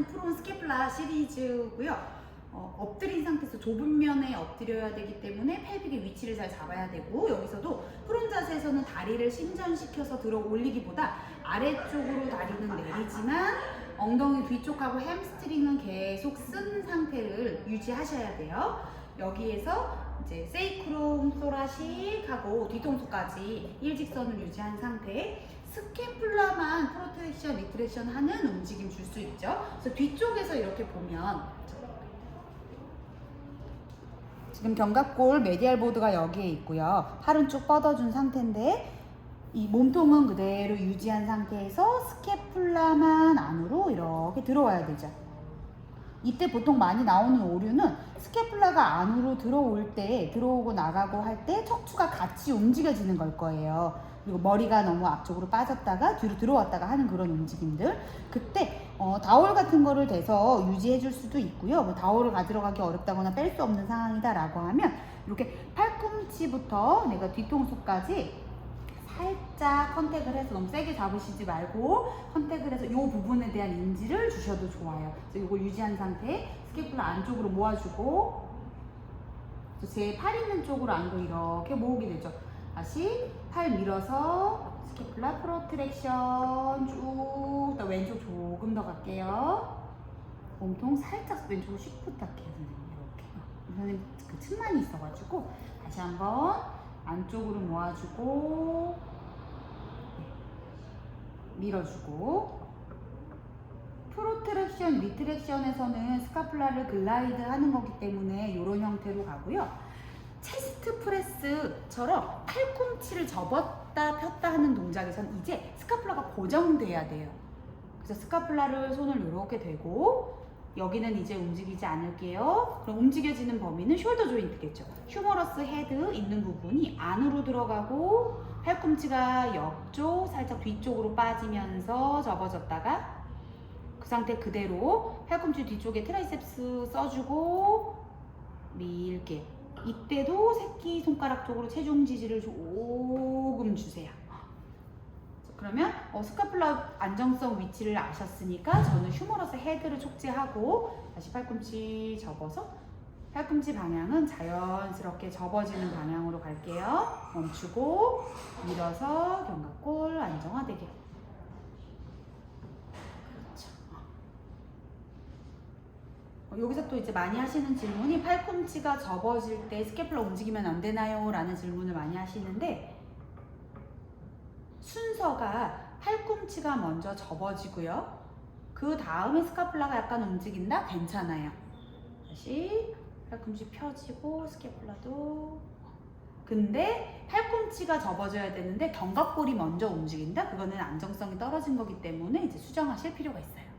하는 프론 스케플라 시리즈고요. 어, 엎드린 상태에서 좁은 면에 엎드려야 되기 때문에 펠빅의 위치를 잘 잡아야 되고 여기서도 프론 자세에서는 다리를 신전시켜서 들어 올리기보다 아래쪽으로 다리는 내리지만 엉덩이 뒤쪽하고 햄스트링은 계속 쓴 상태를 유지하셔야 돼요. 여기에서 이제 세이크롬, 소라식하고 뒤통수까지 일직선을 유지한 상태. 스케플라만 프로트랙션, 리트랙션 하는 움직임 줄 수 있죠. 그래서 뒤쪽에서 이렇게 보면 지금 견갑골 메디알 보드가 여기에 있고요. 팔은 쭉 뻗어준 상태인데 이 몸통은 그대로 유지한 상태에서 스케플라만 안으로 이렇게 들어와야 되죠. 이때 보통 많이 나오는 오류는 스케플라가 안으로 들어올 때 들어오고 나가고 할 때 척추가 같이 움직여지는 걸 거예요. 그리고 머리가 너무 앞쪽으로 빠졌다가 뒤로 들어왔다가 하는 그런 움직임들. 그때 어, 다월 같은 거를 대서 유지해 줄 수도 있고요. 뭐 다월을 가들어가기 어렵다거나 뺄 수 없는 상황이다라고 하면 이렇게 팔꿈치부터 내가 뒤통수까지 살짝 컨택을 해서 너무 세게 잡으시지 말고 컨택을 해서 이 부분에 대한 인지를 주셔도 좋아요. 그래서 이걸 유지한 상태 스케플라 안쪽으로 모아주고 제 팔 있는 쪽으로 안으로 이렇게 모으게 되죠. 다시 팔 밀어서 스케플라 프로트랙션 쭉, 또 왼쪽 조금 더 갈게요. 몸통 살짝 왼쪽으로 씩 부탁해요, 선생님. 이렇게. 선생님 그 틈만이 있어가지고 다시 한번 안쪽으로 모아주고 네. 밀어주고 프로트랙션, 리트랙션에서는 스카플라를 글라이드 하는 거기 때문에 이런 형태로 가고요. 체스트 프레스처럼 팔꿈치를 접었다 폈다 하는 동작에선 이제 스카플라가 고정돼야 돼요. 그래서 스카플라를 손을 이렇게 대고 여기는 이제 움직이지 않을게요. 그럼 움직여지는 범위는 숄더 조인트겠죠. 휴머러스 헤드 있는 부분이 안으로 들어가고 팔꿈치가 옆쪽 살짝 뒤쪽으로 빠지면서 접어졌다가 그 상태 그대로 팔꿈치 뒤쪽에 트라이셉스 써주고 밀게 이때도 새끼 손가락 쪽으로 체중 지지를 조금 주세요. 그러면 어, 스카플라 안정성 위치를 아셨으니까 저는 휴머러스 헤드를 촉지하고 다시 팔꿈치 접어서 팔꿈치 방향은 자연스럽게 접어지는 방향으로 갈게요. 멈추고 밀어서 견갑골 안정화되게. 그렇죠. 어, 여기서 또 이제 많이 하시는 질문이 팔꿈치가 접어질 때 스케플라 움직이면 안 되나요? 라는 질문을 많이 하시는데 순서가 팔꿈치가 먼저 접어지고요. 그 다음에 스카플라가 약간 움직인다? 괜찮아요. 다시 팔꿈치 펴지고 스케플라도 근데 팔꿈치가 접어져야 되는데 견갑골이 먼저 움직인다? 그거는 안정성이 떨어진 거기 때문에 이제 수정하실 필요가 있어요.